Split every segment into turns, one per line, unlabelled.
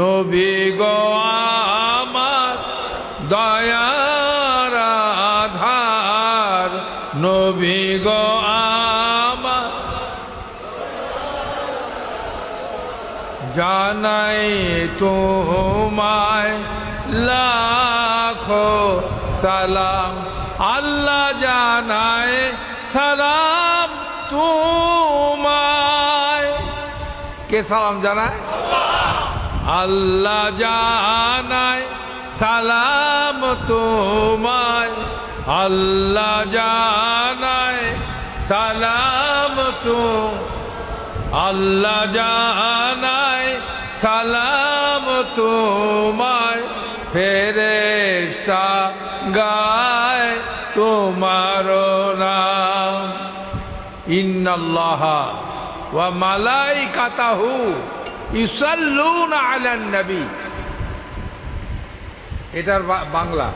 নবী গো আমার দয়ার আধার। নবী গো আমার জানাই তোমায় লাখো সালাম। আল্লাহ জানায় সালাম তোমায়। কে সালাম জানায়? আল্লাহ জানায় সালাম তোমায়। আল্লাহ জানায় সালাম তুমি আল্লাহ জানায় সালাম তোমায়। ফেরেশতা গায় তোমার নাম। ইন্নাল্লাহ ওয়া মালাইকাতাহু। ইউসাল্লুনা আলান নবী। এটার বাংলা।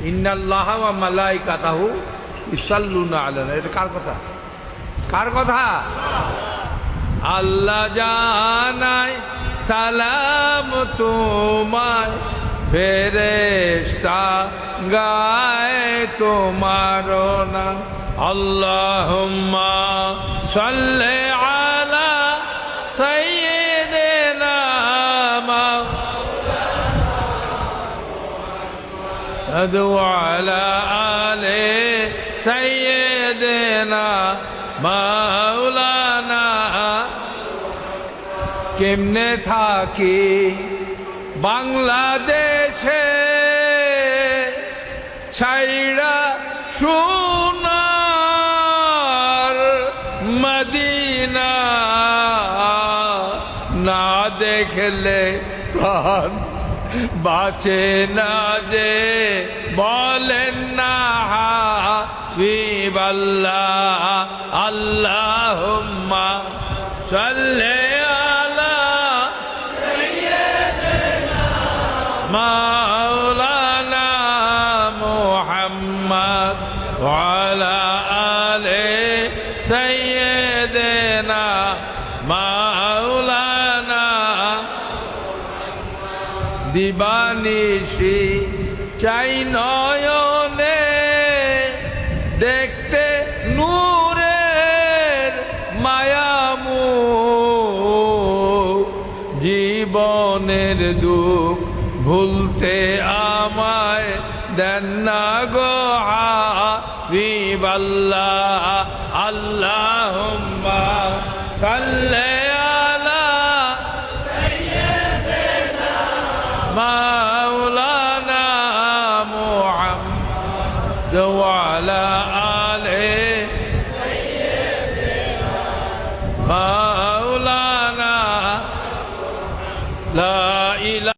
ইন্নাল্লাহ ওয়া মালাইকাতাহু ইউসাল্লুনা আলান এটা কার কথা? কার কথা? আল্লাহ জানাই সালাম তোমায়, ফেরেশতা গায় তোমার নাম। আল্লাহুম্মা সাল্লি محمد وعلى آل سيدنا মাওলানা কেমনে থাকি বাংলাদেশে ছাইরা সোনার মদিনা না দেখলে প্রাণ বাঁচে না যে, বলেন না হাবিবাল্লাহ, আল্লাহুম্মা সাল্লি আলা মাওলানা মুহাম্মদ ওয়ালা আলে সাইয়্যিদিনা মাওলানা দিবানিশি চাই নয়নে দেখতে নূরের মায়ামু জীবনের দুঃখ ভুলতে আমায় দেন না গো হাবিবাল্লাহ আল্লাহুম্মা وعلى آله. سيدنا